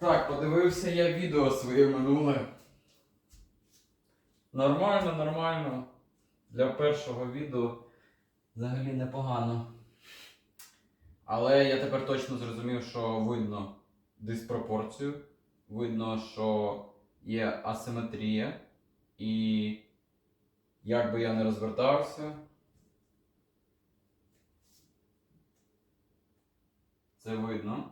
Так, подивився я відео своє минуле. Нормально, нормально. Для першого відео взагалі непогано. Але я тепер точно зрозумів, що видно диспропорцію, видно, що є асиметрія, і як би я не розвертався, це видно.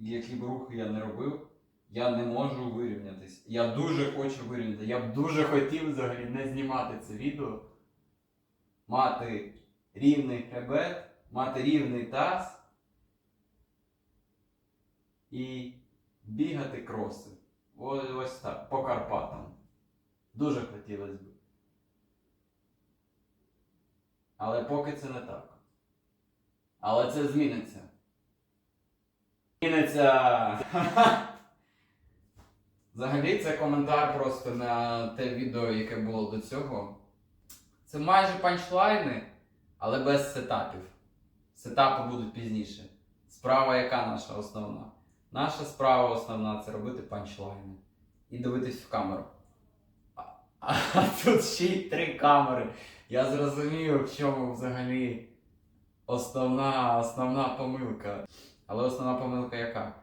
Які б рухи я не робив, я не можу вирівнятись. Я дуже хочу вирівняти. Я б дуже хотів взагалі не знімати це відео. Мати рівний хребет, мати рівний таз і бігати кроси. Ось, ось так, по Карпатам. Дуже хотілося б. Але поки це не так. Але це зміниться. Зміниться. Взагалі це коментар просто на те відео, яке було до цього. Це майже панчлайни, але без сетапів. Сетапи будуть пізніше. Справа яка наша основна? Наша справа основна це робити панчлайни. І дивитись в камеру. А, а тут ще й три камери. Я зрозумів, в чому взагалі основна, основна помилка. Але основна помилка яка?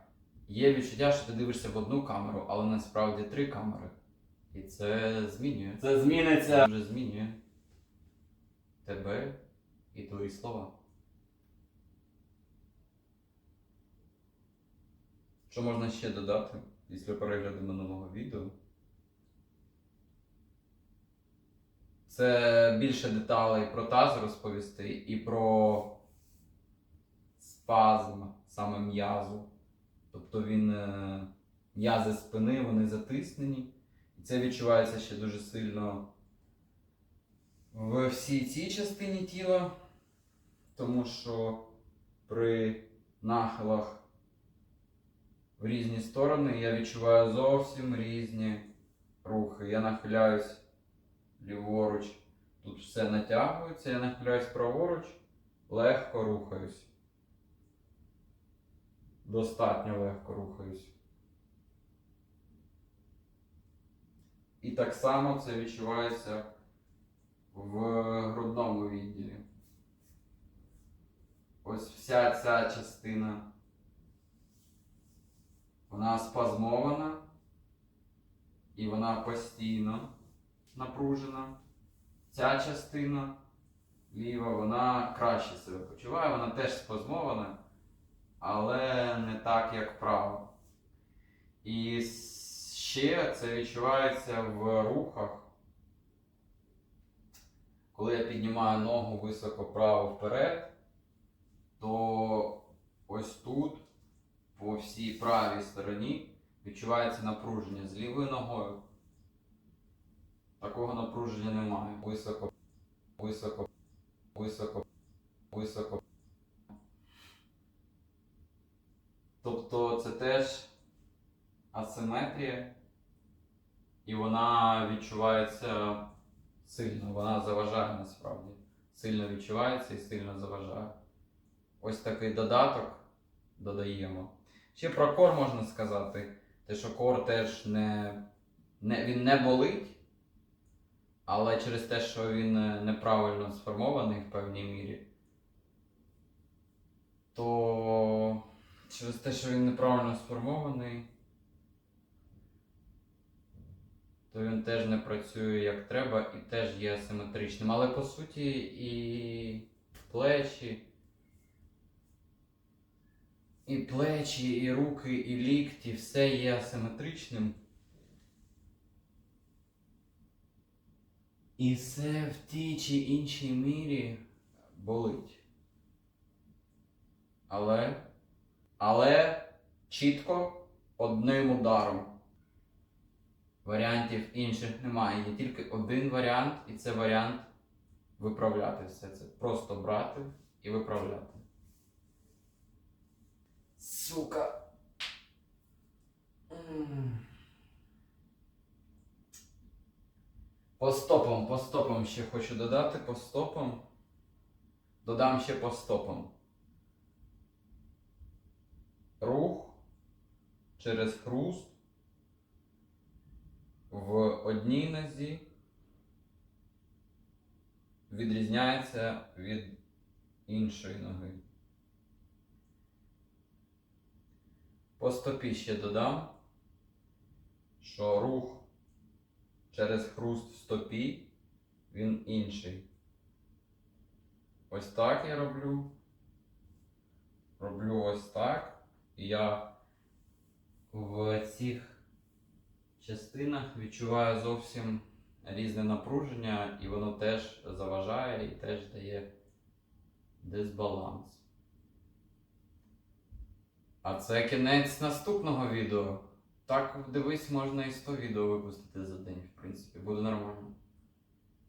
Є відчуття, що ти дивишся в одну камеру, але насправді три камери. І це змінює. Це зміниться. Вже змінює тебе і твої слова. Що можна ще додати після перегляду минулого відео? Це більше деталей про таз розповісти і про спазм саме м'язу. Тобто він е, м'язи спини, вони затиснені. І це відчувається ще дуже сильно в всій цій частині тіла, тому що при нахилах в різні сторони я відчуваю зовсім різні рухи. Я нахиляюсь ліворуч, тут все натягується, я нахиляюсь праворуч, легко рухаюсь. Достатньо легко рухаюсь. І так само це відчувається в грудному відділі. Ось вся ця частина. Вона спазмована і вона постійно напружена. Ця частина ліва, вона краще себе почуває, вона теж спазмована, але не так, як права. І ще це відчувається в рухах. Коли я піднімаю ногу високо право вперед, то ось тут, по всій правій стороні, відчувається напруження з лівою ногою. Такого напруження немає. Високо, високо, високо, високо. Тобто це теж асиметрія, і вона відчувається сильно, вона заважає насправді. Сильно відчувається і сильно заважає. Ось такий додаток додаємо. Ще про кор можна сказати, те, що кор теж не, не, він не болить, але через те, що він е, неправильно сформований в певній мірі, то через те, що він неправильно сформований, то він теж не працює як треба і теж є асиметричним. Але по суті і плечі, і плечі, і руки, і лікті, все є асиметричним. І все в тій чи іншій мірі болить. Але, але чітко одним ударом. Варіантів інших немає. Є тільки один варіант, і це варіант виправляти все це. Просто брати і виправляти. Сука. По стопам, по стопам ще хочу додати, по стопам. Додам ще по стопам. рух через хруст в одній нозі відрізняється від іншої ноги. По стопі ще додам, що рух через хруст в стопі він інший. Ось так я роблю. Роблю ось так. І я в цих частинах відчуваю зовсім різне напруження, і воно теж заважає і теж дає дисбаланс. А це кінець наступного відео. Так, дивись, можна і 100 відео випустити за день, в принципі, буде нормально.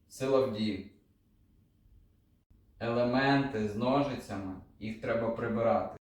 Сила в дії. Елементи з ножицями, їх треба прибирати.